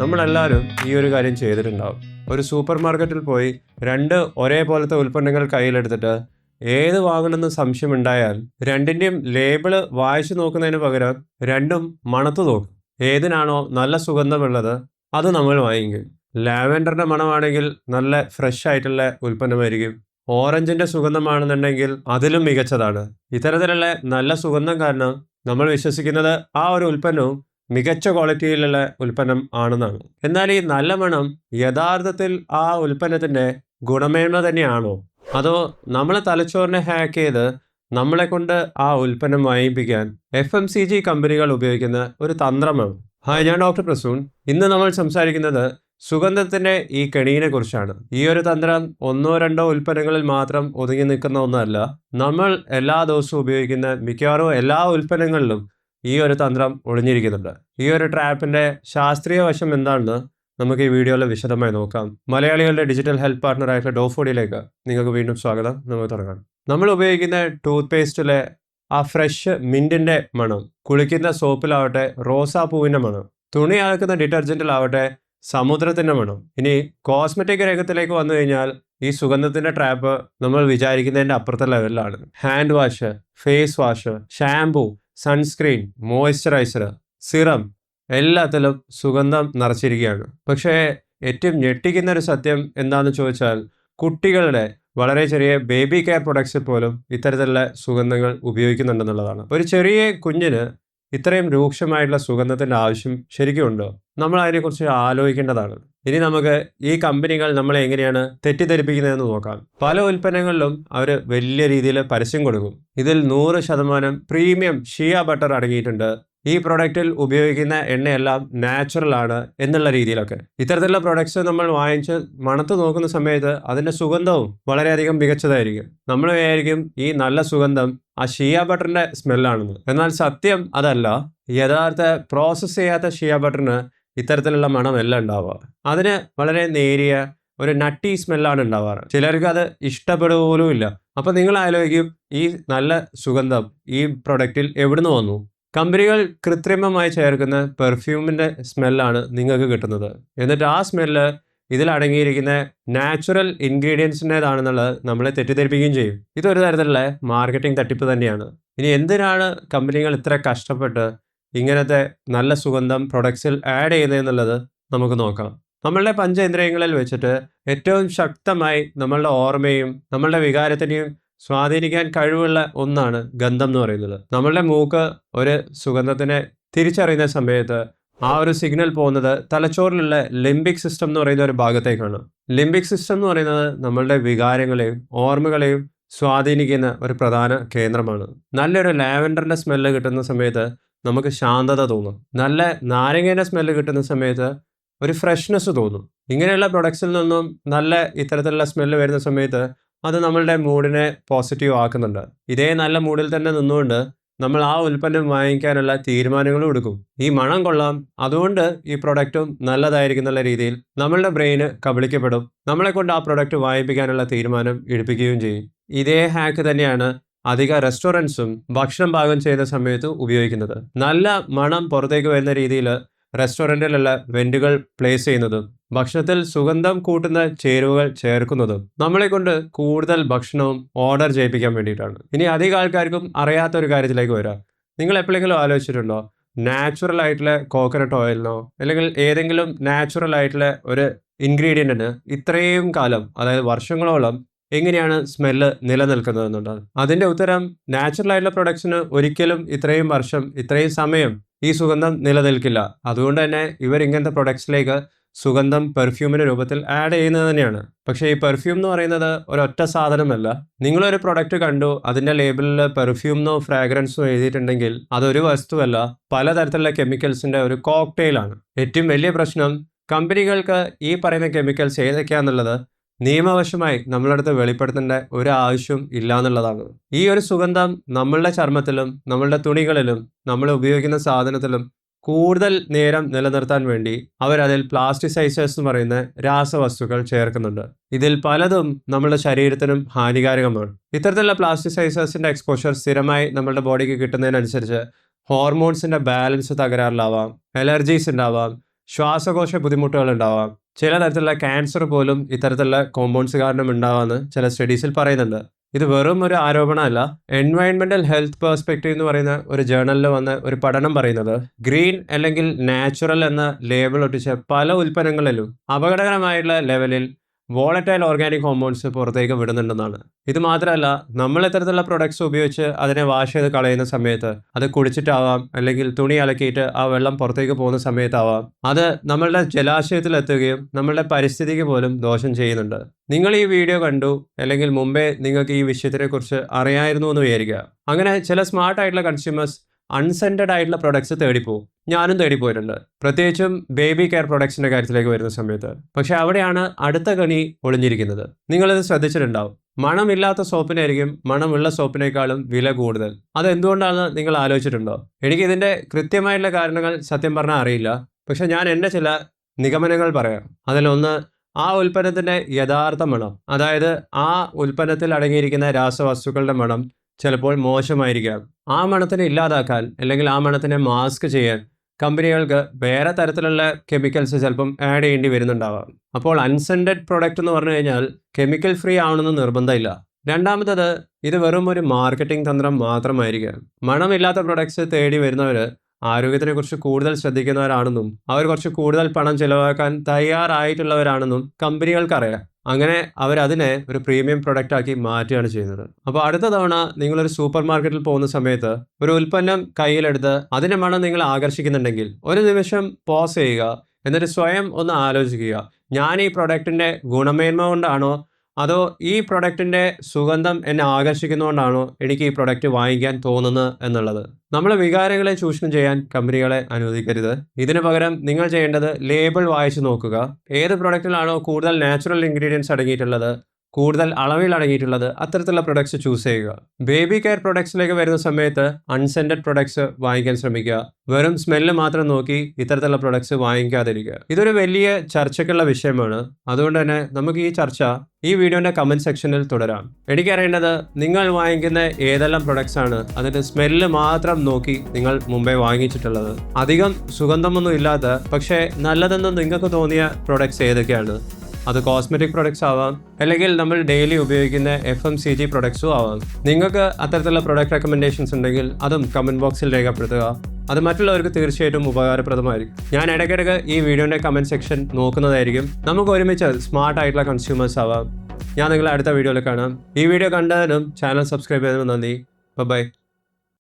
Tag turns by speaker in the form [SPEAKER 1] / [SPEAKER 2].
[SPEAKER 1] നമ്മളെല്ലാവരും ഈ ഒരു കാര്യം ചെയ്തിട്ടുണ്ടാവും. ഒരു സൂപ്പർ മാർക്കറ്റിൽ പോയി രണ്ട് ഒരേപോലത്തെ ഉൽപ്പന്നങ്ങൾ കയ്യിലെടുത്തിട്ട് ഏത് വാങ്ങണമെന്ന് സംശയമുണ്ടായാൽ രണ്ടിന്റെയും ലേബിൾ വായിച്ചു നോക്കുന്നതിന് പകരം രണ്ടും മണത്ത് നോക്കും. ഏതിനാണോ നല്ല സുഗന്ധമുള്ളത് അത് നമ്മൾ വാങ്ങിക്കും. ലാവൻഡറിന്റെ മണമാണെങ്കിൽ നല്ല ഫ്രഷ് ആയിട്ടുള്ള ഉൽപ്പന്നമായിരിക്കും. ഓറഞ്ചിന്റെ സുഗന്ധമാണെന്നുണ്ടെങ്കിൽ അതിലും മികച്ചതാണ്. ഇത്തരത്തിലുള്ള നല്ല സുഗന്ധം കാരണം നമ്മൾ വിശ്വസിക്കുന്നത് ആ ഒരു ഉൽപ്പന്നവും മികച്ച ക്വാളിറ്റിയിലുള്ള ഉൽപ്പന്നം ആണെന്നാണ്. എന്നാൽ ഈ നല്ല മണം യഥാർത്ഥത്തിൽ ആ ഉൽപ്പന്നത്തിന്റെ ഗുണമേന്മ തന്നെയാണോ? അതോ നമ്മളെ തലച്ചോറിനെ ഹാക്ക് ചെയ്ത് നമ്മളെ കൊണ്ട് ആ ഉൽപ്പന്നം വാങ്ങിപ്പിക്കാൻ എഫ് എം സി ജി കമ്പനികൾ ഉപയോഗിക്കുന്ന ഒരു തന്ത്രമാണ്. ഹായ് ഞാൻ ഡോക്ടർ പ്രസൂൺ. ഇന്ന് നമ്മൾ സംസാരിക്കുന്നത് സുഗന്ധത്തിന്റെ ഈ കെണിയിനെ കുറിച്ചാണ്. ഈ ഒരു തന്ത്രം ഒന്നോ രണ്ടോ ഉൽപ്പന്നങ്ങളിൽ മാത്രം ഒതുങ്ങി നിൽക്കുന്ന ഒന്നല്ല. നമ്മൾ എല്ലാ ദിവസവും ഉപയോഗിക്കുന്ന മിക്കവാറും എല്ലാ ഉൽപ്പന്നങ്ങളിലും ഈ ഒരു തന്ത്രം ഒളിഞ്ഞിരിക്കുന്നുണ്ട്. ഈ ഒരു ട്രാപ്പിന്റെ ശാസ്ത്രീയ വശം എന്താണെന്ന് നമുക്ക് ഈ വീഡിയോയിൽ വിശദമായി നോക്കാം. മലയാളികളുടെ ഡിജിറ്റൽ ഹെൽത്ത് പാർട്ണർ ആയിട്ടുള്ള ഡോഫോഡിയിലേക്ക് നിങ്ങൾക്ക് വീണ്ടും സ്വാഗതം. നമുക്ക് തുടങ്ങാം. നമ്മൾ ഉപയോഗിക്കുന്ന ടൂത്ത് പേസ്റ്റിലെ ആ ഫ്രഷ് മിന്റിന്റെ മണം കുളിക്കുന്ന സോപ്പിലാവട്ടെ റോസാപ്പൂവിന്റെ മണം തുണി അലക്കുന്ന ഡിറ്റർജന്റിലാവട്ടെ സമുദ്രത്തിന്റെ മണം. ഇനി കോസ്മെറ്റിക് രംഗത്തിലേക്ക് വന്നു കഴിഞ്ഞാൽ ഈ സുഗന്ധത്തിന്റെ ട്രാപ്പ് നമ്മൾ വിചാരിക്കുന്നതിന്റെ അപ്പുറത്തെ ലെവലിലാണ് hand wash face wash shampoo sunscreen moisturiser serum എല്ലാത്തിലും സുഗന്ധം നിറച്ചിരിക്കുകയാണ്. പക്ഷേ ഏറ്റവും ഞെട്ടിക്കുന്ന ഒരു സത്യം എന്താണെന്ന് ചോദിച്ചാൽ കുട്ടികളുടെ വളരെ ചെറിയ ബേബി കെയർ പ്രൊഡക്ട്സിൽ പോലും ഇത്തരത്തിലുള്ള സുഗന്ധങ്ങൾ ഉപയോഗിക്കുന്നുണ്ടെന്നുള്ളതാണ്. ഒരു ചെറിയ കുഞ്ഞിന് ഇത്രയും രൂക്ഷമായിട്ടുള്ള സുഗന്ധത്തിന്റെ ആവശ്യം ശരിക്കും ഉണ്ടോ? നമ്മൾ അതിനെക്കുറിച്ച് ആലോചിക്കേണ്ടതാണ്. ഇനി നമുക്ക് ഈ കമ്പനികൾ നമ്മളെ എങ്ങനെയാണ് തെറ്റിദ്ധരിപ്പിക്കുന്നതെന്ന് നോക്കാം. പല ഉൽപ്പന്നങ്ങളിലും അവർ വലിയ രീതിയിൽ പരസ്യം കൊടുക്കും. ഇതിൽ നൂറ് ശതമാനം പ്രീമിയം ഷിയ ബട്ടർ അടങ്ങിയിട്ടുണ്ട്. ഈ പ്രൊഡക്റ്റിൽ ഉപയോഗിക്കുന്ന എണ്ണയെല്ലാം നാച്ചുറൽ ആണ് എന്നുള്ള രീതിയിലൊക്കെ. ഇത്തരത്തിലുള്ള പ്രൊഡക്ട്സ് നമ്മൾ വാങ്ങിച്ച് മണത്ത് നോക്കുന്ന സമയത്ത് അതിന്റെ സുഗന്ധവും വളരെയധികം മികച്ചതായിരിക്കും. നമ്മൾ വിചാരിക്കും ഈ നല്ല സുഗന്ധം ആ ഷിയ ബട്ടറിന്റെ സ്മെല്ലാണെന്ന് എന്നാൽ സത്യം അതല്ല. യഥാർത്ഥ പ്രോസസ്സ് ചെയ്യാത്ത ഷിയ ബട്ടറിന് ഇത്തരത്തിലുള്ള മണമല്ല ഉണ്ടാവുക. അതിന് വളരെ നേരിയ ഒരു നട്ടി സ്മെല്ലാണ് ഉണ്ടാവാറ്. ചിലർക്ക് അത് ഇഷ്ടപ്പെടുക പോലും ഇല്ല അപ്പം നിങ്ങൾ ആലോചിക്കും ഈ നല്ല സുഗന്ധം ഈ പ്രൊഡക്റ്റിൽ എവിടുന്ന് വന്നു? കമ്പനികൾ കൃത്രിമമായി ചേർക്കുന്ന പെർഫ്യൂമിന്റെ സ്മെല്ലാണ് നിങ്ങൾക്ക് കിട്ടുന്നത്. എന്നിട്ട് ആ സ്മെല്ല് ഇതിൽ അടങ്ങിയിരിക്കുന്ന നാച്ചുറൽ ഇൻഗ്രീഡിയൻസിന്റെതാണെന്നുള്ളത് നമ്മളെ തെറ്റിദ്ധരിപ്പിക്കുകയും ചെയ്യും. ഇതൊരു തരത്തിലുള്ള മാർക്കറ്റിംഗ് തട്ടിപ്പ് തന്നെയാണ്. ഇനി എന്തിനാണ് കമ്പനികൾ ഇത്ര കഷ്ടപ്പെട്ട് ഇങ്ങനത്തെ നല്ല സുഗന്ധം പ്രൊഡക്ട്സിൽ ആഡ് ചെയ്യുന്നതെന്നുള്ളത് നമുക്ക് നോക്കാം. നമ്മളുടെ പഞ്ചേന്ദ്രിയങ്ങളിൽ വെച്ചിട്ട് ഏറ്റവും ശക്തമായി നമ്മളുടെ ഓർമ്മയും നമ്മളുടെ വികാരത്തിനെയും സ്വാധീനിക്കാൻ കഴിവുള്ള ഒന്നാണ് ഗന്ധം എന്ന് പറയുന്നത്. നമ്മളുടെ മൂക്ക് ഒരു സുഗന്ധത്തിനെ തിരിച്ചറിയുന്ന സമയത്ത് ആ ഒരു സിഗ്നൽ പോകുന്നത് തലച്ചോറിലുള്ള ലിംബിക് സിസ്റ്റം എന്ന് പറയുന്ന ഒരു ഭാഗത്തേക്കാണ്. ലിംബിക് സിസ്റ്റം എന്ന് പറയുന്നത് നമ്മളുടെ വികാരങ്ങളെയും ഓർമ്മകളെയും സ്വാധീനിക്കുന്ന ഒരു പ്രധാന കേന്ദ്രമാണ്. നല്ലൊരു ലാവൻഡറിന്റെ സ്മെല്ല് കിട്ടുന്ന സമയത്ത് നമുക്ക് ശാന്തത തോന്നും. നല്ല നാരങ്ങേന്റെ സ്മെല്ല് കിട്ടുന്ന സമയത്ത് ഒരു ഫ്രഷ്നെസ് തോന്നും. ഇങ്ങനെയുള്ള പ്രൊഡക്ട്സിൽ നിന്നും നല്ല ഇത്തരത്തിലുള്ള സ്മെല്ല് വരുന്ന സമയത്ത് അത് നമ്മളുടെ മൂഡിനെ പോസിറ്റീവ് ആക്കുന്നുണ്ട്. ഇതേ നല്ല മൂഡിൽ തന്നെ നിന്നുകൊണ്ട് നമ്മൾ ആ ഉൽപ്പന്നം വാങ്ങിക്കാനുള്ള തീരുമാനങ്ങളും എടുക്കും. ഈ മണം കൊള്ളാം. അതുകൊണ്ട് ഈ പ്രൊഡക്റ്റും നല്ലതായിരിക്കും എന്നുള്ള രീതിയിൽ നമ്മളുടെ ബ്രെയിന് കബളിക്കപ്പെടും. നമ്മളെ കൊണ്ട് ആ പ്രൊഡക്റ്റ് വാങ്ങിപ്പിക്കാനുള്ള തീരുമാനം എടുപ്പിക്കുകയും ചെയ്യും. ഇതേ ഹാക്ക് തന്നെയാണ് അധിക റെസ്റ്റോറന്റ്സും ഭക്ഷണം പാകം ചെയ്യുന്ന സമയത്ത് ഉപയോഗിക്കുന്നത്. നല്ല മണം പുറത്തേക്ക് വരുന്ന രീതിയിൽ റെസ്റ്റോറന്റിലുള്ള വെന്റുകൾ പ്ലേസ് ചെയ്യുന്നതും ഭക്ഷണത്തിൽ സുഗന്ധം കൂട്ടുന്ന ചേരുവകൾ ചേർക്കുന്നതും നമ്മളെ കൊണ്ട് കൂടുതൽ ഭക്ഷണവും ഓർഡർ ചെയ്യിപ്പിക്കാൻ വേണ്ടിയിട്ടാണ്. ഇനി അധികം ആൾക്കാർക്കും അറിയാത്ത ഒരു കാര്യത്തിലേക്ക് വരാം. നിങ്ങൾ എപ്പോഴെങ്കിലും ആലോചിച്ചിട്ടുണ്ടോ? നാച്ചുറൽ ആയിട്ടുള്ള കോക്കനട്ട് ഓയിലിനോ അല്ലെങ്കിൽ ഏതെങ്കിലും നാച്ചുറൽ ആയിട്ടുള്ള ഒരു ഇൻഗ്രീഡിയന്റിന് ഇത്രയും കാലം അതായത് വർഷങ്ങളോളം എങ്ങനെയാണ് സ്മെല്ല് നിലനിൽക്കുന്നത് എന്നുള്ളത് അതിന്റെ ഉത്തരം നാച്ചുറൽ ആയിട്ടുള്ള പ്രൊഡക്ട്സിന് ഒരിക്കലും ഇത്രയും വർഷം ഇത്രയും സമയം ഈ സുഗന്ധം നിലനിൽക്കില്ല. അതുകൊണ്ട് തന്നെ ഇവർ ഇങ്ങനത്തെ പ്രൊഡക്ട്സിലേക്ക് സുഗന്ധം പെർഫ്യൂമിന്റെ രൂപത്തിൽ ആഡ് ചെയ്യുന്നത് തന്നെയാണ്. പക്ഷേ ഈ പെർഫ്യൂം എന്ന് പറയുന്നത് ഒരൊറ്റ സാധനമല്ല. നിങ്ങളൊരു പ്രൊഡക്റ്റ് കണ്ടു അതിന്റെ ലേബിളിൽ പെർഫ്യൂമെന്നോ ഫ്രാഗ്രൻസോ എഴുതിയിട്ടുണ്ടെങ്കിൽ അതൊരു വസ്തുവല്ല പലതരത്തിലുള്ള കെമിക്കൽസിന്റെ ഒരു കോക്ടെയിലാണ് ഏറ്റവും വലിയ പ്രശ്നം കമ്പനികൾക്ക് ഈ പറയുന്ന കെമിക്കൽസ് ഏതൊക്കെയാന്നുള്ളത് നിയമവശമായി നമ്മളടുത്ത് വെളിപ്പെടുത്തേണ്ട ഒരു ആവശ്യം ഇല്ല എന്നുള്ളതാണ് ഈ ഒരു സുഗന്ധം നമ്മളുടെ ചർമ്മത്തിലും നമ്മളുടെ തുണികളിലും നമ്മൾ ഉപയോഗിക്കുന്ന സാധനത്തിലും കൂടുതൽ നേരം നിലനിർത്താൻ വേണ്ടി അവരതിൽ പ്ലാസ്റ്റിസൈസേഴ്സ് എന്ന് പറയുന്ന രാസവസ്തുക്കൾ ചേർക്കുന്നുണ്ട്. ഇതിൽ പലതും നമ്മുടെ ശരീരത്തിനും ഹാനികാരകമാണ്. ഇത്തരത്തിലുള്ള പ്ലാസ്റ്റിസൈസേഴ്സിന്റെ എക്സ്പോഷർ സ്ഥിരമായി നമ്മുടെ ബോഡിക്ക് കിട്ടുന്നതിനനുസരിച്ച് ഹോർമോൺസിന്റെ ബാലൻസ് തകരാറിലാവാം അലർജീസ് ഉണ്ടാവാം ശ്വാസകോശ ബുദ്ധിമുട്ടുകൾ ഉണ്ടാവാം ചില തരത്തിലുള്ള ക്യാൻസർ പോലും ഇത്തരത്തിലുള്ള കോമ്പൗണ്ട്സ് കാരണം ഉണ്ടാവാമെന്ന് ചില സ്റ്റഡീസിൽ പറയുന്നുണ്ട്. ഇത് വെറും ഒരു ആരോപണമല്ല. എൻവയൺമെന്റൽ ഹെൽത്ത് പെർസ്പെക്റ്റീവ് എന്ന് പറയുന്ന ഒരു ജേർണലിൽ വന്ന ഒരു പഠനം പറയുന്നത് ഗ്രീൻ അല്ലെങ്കിൽ നാച്ചുറൽ എന്ന ലേബിൾ ഒട്ടിച്ച പല ഉൽപ്പന്നങ്ങളിലും അപകടകരമായിട്ടുള്ള ലെവലിൽ വോളറ്റൈൽ ഓർഗാനിക് കോമ്പൗണ്ട്സ് പുറത്തേക്ക് വിടുന്നുണ്ടെന്നാണ്. ഇത് മാത്രമല്ല നമ്മൾ ഇത്തരത്തിലുള്ള പ്രൊഡക്ട്സ് ഉപയോഗിച്ച് അതിനെ വാഷ് ചെയ്ത് കളയുന്ന സമയത്ത് അത് കുടിച്ചിട്ടാവാം അല്ലെങ്കിൽ തുണി അലക്കിയിട്ട് ആ വെള്ളം പുറത്തേക്ക് പോകുന്ന സമയത്താവാം അത് നമ്മളുടെ ജലാശയത്തിൽ എത്തുകയും നമ്മളുടെ പരിസ്ഥിതിക്ക് പോലും ദോഷം ചെയ്യുന്നുണ്ട്. നിങ്ങൾ ഈ വീഡിയോ കണ്ടു അല്ലെങ്കിൽ മുമ്പേ നിങ്ങൾക്ക് ഈ വിഷയത്തിനെക്കുറിച്ച് അറിയായിരുന്നു എന്ന് വിചാരിക്കുക. അങ്ങനെ ചില സ്മാർട്ട് ആയിട്ടുള്ള കൺസ്യൂമേഴ്സ് അൺസെന്റഡ് ആയിട്ടുള്ള പ്രൊഡക്ട്സ് തേടിപ്പോവും. ഞാനും തേടി തേടിപ്പോയിട്ടുണ്ട്. പ്രത്യേകിച്ചും ബേബി കെയർ പ്രൊഡക്ട്സിന്റെ കാര്യത്തിലേക്ക് വരുന്ന സമയത്ത്. പക്ഷേ അവിടെയാണ് അടുത്ത കണി ഒളിഞ്ഞിരിക്കുന്നത്. നിങ്ങളിത് ശ്രദ്ധിച്ചിട്ടുണ്ടാവും. മണമില്ലാത്ത സോപ്പിനായിരിക്കും മണമുള്ള സോപ്പിനേക്കാളും വില കൂടുതൽ. അത് എന്തുകൊണ്ടാണെന്ന് നിങ്ങൾ ആലോചിച്ചിട്ടുണ്ടോ? എനിക്ക് ഇതിന്റെ കൃത്യമായിട്ടുള്ള കാരണങ്ങൾ സത്യം പറഞ്ഞാൽ അറിയില്ല. പക്ഷെ ഞാൻ എന്റെ ചില നിഗമനങ്ങൾ പറയാം. അതിലൊന്ന് ആ ഉൽപ്പന്നത്തിന്റെ യഥാർത്ഥ മണം. അതായത് ആ ഉൽപ്പന്നത്തിൽ അടങ്ങിയിരിക്കുന്ന രാസവസ്തുക്കളുടെ മണം ചിലപ്പോൾ മോശമായിരിക്കാം. ആ മണത്തിനെ ഇല്ലാതാക്കാൻ അല്ലെങ്കിൽ ആ മണത്തിനെ മാസ്ക് ചെയ്യാൻ കമ്പനികൾക്ക് വേറെ തരത്തിലുള്ള കെമിക്കൽസ് ചിലപ്പം ആഡ് ചെയ്യേണ്ടി വരുന്നുണ്ടാവാം. അപ്പോൾ അൺസെന്റഡ് പ്രൊഡക്റ്റ് എന്ന് പറഞ്ഞു കഴിഞ്ഞാൽ കെമിക്കൽ ഫ്രീ ആവണമെന്ന് നിർബന്ധമില്ല. രണ്ടാമത്തത് ഇത് വെറും ഒരു മാർക്കറ്റിംഗ് തന്ത്രം മാത്രമായിരിക്കാം. മണമില്ലാത്ത പ്രൊഡക്ട്സ് തേടി വരുന്നവർ ആരോഗ്യത്തിനെ കുറിച്ച് കൂടുതൽ ശ്രദ്ധിക്കുന്നവരാണെന്നും അവർ കുറച്ച് കൂടുതൽ പണം ചിലവാക്കാൻ തയ്യാറായിട്ടുള്ളവരാണെന്നും കമ്പനികൾക്കറിയാം. അങ്ങനെ അവരതിനെ ഒരു പ്രീമിയം പ്രൊഡക്റ്റ് ആക്കി മാറ്റുകയാണ് ചെയ്യുന്നത്. അപ്പോൾ അടുത്ത തവണ നിങ്ങളൊരു സൂപ്പർ മാർക്കറ്റിൽ പോകുന്ന സമയത്ത് ഒരു ഉൽപ്പന്നം കയ്യിലെടുത്ത് അതിന്റെ മണം നിങ്ങൾ ആകർഷിക്കുന്നുണ്ടെങ്കിൽ ഒരു നിമിഷം പോസ് ചെയ്യുക. എന്നിട്ട് സ്വയം ഒന്ന് ആലോചിക്കുക. ഞാൻ ഈ പ്രൊഡക്റ്റിന്റെ ഗുണമേന്മ കൊണ്ടാണോ അതോ ഈ പ്രൊഡക്റ്റിന്റെ സുഗന്ധം എന്നെ ആകർഷിക്കുന്നതുകൊണ്ടാണോ എനിക്ക് ഈ പ്രൊഡക്റ്റ് വാങ്ങിക്കാൻ തോന്നുന്നത് എന്നുള്ളത്? നമ്മളെ വികാരങ്ങളെ ചൂഷണം ചെയ്യാൻ കമ്പനികളെ അനുവദിക്കരുത്. ഇതിനു പകരം നിങ്ങൾ ചെയ്യേണ്ടത് ലേബിൾ വായിച്ചു നോക്കുക. ഏത് പ്രൊഡക്റ്റിലാണോ കൂടുതൽ നാച്ചുറൽ ഇൻഗ്രീഡിയൻസ് അടങ്ങിയിട്ടുള്ളത്? കൂടുതൽ അളവിൽ അടങ്ങിയിട്ടുള്ളത് അത്തരത്തിലുള്ള പ്രൊഡക്ട്സ് ചൂസ് ചെയ്യുക. ബേബി കെയർ പ്രൊഡക്ട്സിലേക്ക് വരുന്ന സമയത്ത് അൺസെന്റഡ് പ്രൊഡക്ട്സ് വാങ്ങിക്കാൻ ശ്രമിക്കുക. വെറും സ്മെല്ല് മാത്രം നോക്കി ഇത്തരത്തിലുള്ള പ്രൊഡക്ട്സ് വാങ്ങിക്കാതിരിക്കുക. ഇതൊരു വലിയ ചർച്ചയ്ക്കുള്ള വിഷയമാണ്. അതുകൊണ്ട് തന്നെ നമുക്ക് ഈ ചർച്ച ഈ വീഡിയോന്റെ കമന്റ് സെക്ഷനിൽ തുടരാം. എനിക്കറിയേണ്ടത് നിങ്ങൾ വാങ്ങിക്കുന്ന ഏതെല്ലാം പ്രൊഡക്ട്സ് ആണ് അതിന്റെ സ്മെല്ല് മാത്രം നോക്കി നിങ്ങൾ മുമ്പേ വാങ്ങിച്ചിട്ടുള്ളത്. അധികം സുഗന്ധമൊന്നും ഇല്ലാത്ത പക്ഷേ നല്ലതെന്ന് നിങ്ങൾക്ക് തോന്നിയ പ്രൊഡക്ട്സ് ഏതൊക്കെയാണ്? അത് കോസ്മെറ്റിക് പ്രൊഡക്ട്സ് ആവാം അല്ലെങ്കിൽ നമ്മൾ ഡെയിലി ഉപയോഗിക്കുന്ന എഫ് എം സി ജി പ്രൊഡക്ട്സും ആവാം. നിങ്ങൾക്ക് അത്തരത്തിലുള്ള പ്രൊഡക്റ്റ് റെക്കമെൻഡേഷൻസ് ഉണ്ടെങ്കിൽ അതും കമന്റ് ബോക്സിൽ രേഖപ്പെടുത്തുക. അത് മറ്റുള്ളവർക്ക് തീർച്ചയായിട്ടും ഉപകാരപ്രദമായിരിക്കും. ഞാൻ ഇടയ്ക്കിടയ്ക്ക് ഈ വീഡിയോന്റെ കമന്റ് സെക്ഷൻ നോക്കുന്നതായിരിക്കും. നമുക്ക് ഒരുമിച്ച് സ്മാർട്ട് ആയിട്ടുള്ള കൺസ്യൂമേഴ്സ് ആവാം. ഞാൻ നിങ്ങളെ അടുത്ത വീഡിയോയിൽ കാണാം. ഈ വീഡിയോ കണ്ടതിനും ചാനൽ സബ്സ്ക്രൈബ് ചെയ്തതിനും നന്ദി. ബൈ